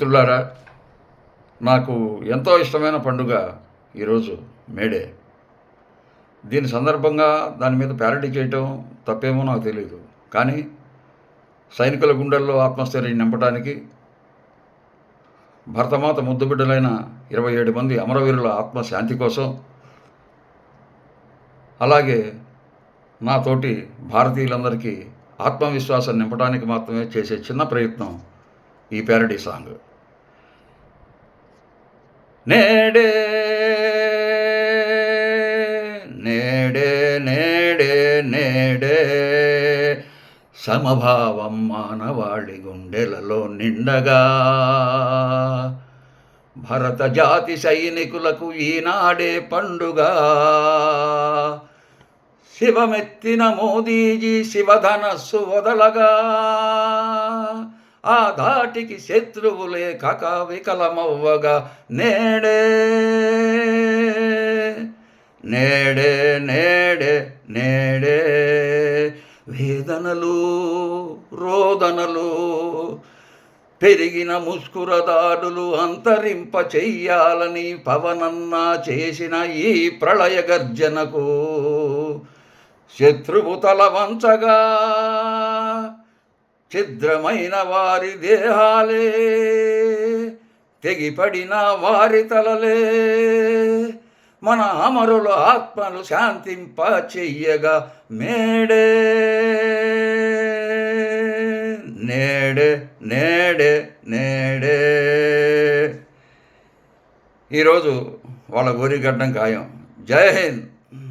మిత్రులారా నాకు ఎంతో ఇష్టమైన పండుగ ఈరోజు మేడే దీని సందర్భంగా దాని మీద ప్యారటీ చేయటం తప్పేమో నాకు తెలియదు కానీ సైనికుల గుండెల్లో ఆత్మస్థైర్యం నింపడానికి భరతమాత ముద్దుబిడ్డలైన ఇరవై ఏడు మంది అమరవీరుల ఆత్మశాంతి కోసం అలాగే నాతోటి భారతీయులందరికీ ఆత్మవిశ్వాసం నింపడానికి మాత్రమే చేసే చిన్న ప్రయత్నం ఈ ప్యారడీ సాంగ్ నేడే నేడే నేడే నేడే. సమభావం మానవాళి గుండెలలో నిండగా. భరత జాతి సైనికులకు ఈనాడే పండుగ. శివమెత్తిన మోదీజీ శివధనస్సు వదలగా. ఆ ధాటికి శత్రువులే కక వికలమవ్వగా నేడే నేడే నేడే నేడే. వేదనలు రోదనలు పెరిగిన ముస్కురదాడులు అంతరింప చెయ్యాలని పవనన్నా చేసిన ఈ ప్రళయ గర్జనకు శత్రువు తల వంచగా ఛిద్రమైన వారి దేహాలే తెగిపడిన వారి తలలే. మన అమరుల ఆత్మలు శాంతింప చెయ్యగా మేడే. నేడే నేడే నేడే. ఈరోజు వాళ్ళ గోరిగడ్డం ఖాయం. జై హింద్.